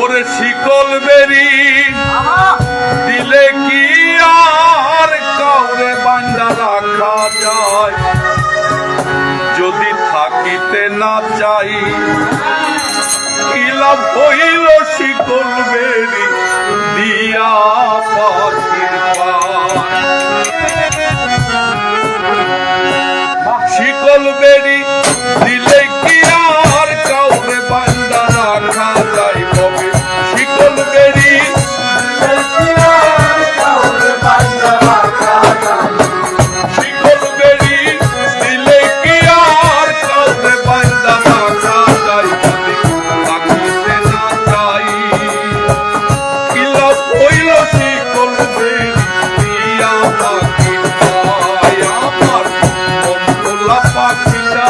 ওরে শিকল বেরি। দিলে কি আর কাউরে বান্দা রাখা যায়? যদি থাকিতে না চাই ইলা হইল শিকল বেরি? দিয়া পাখির শিকল বেরি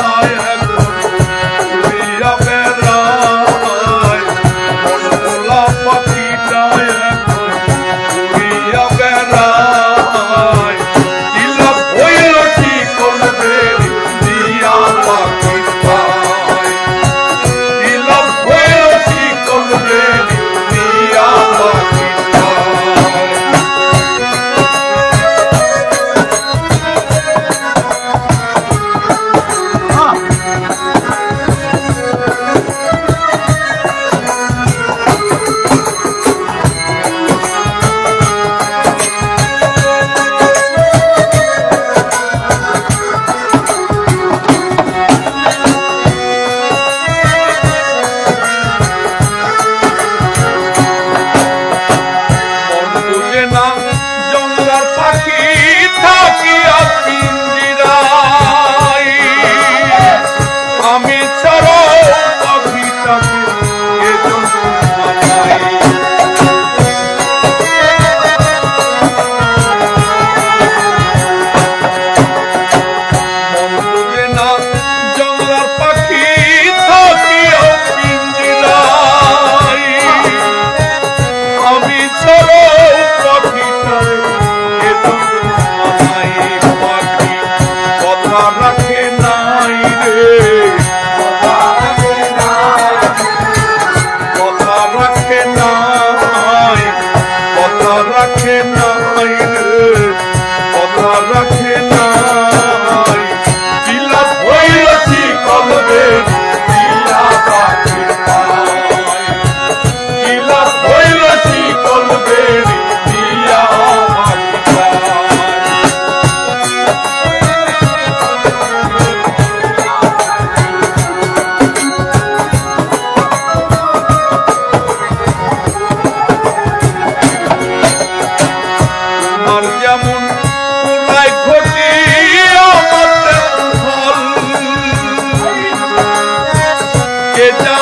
Hare It's down.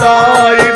சாழி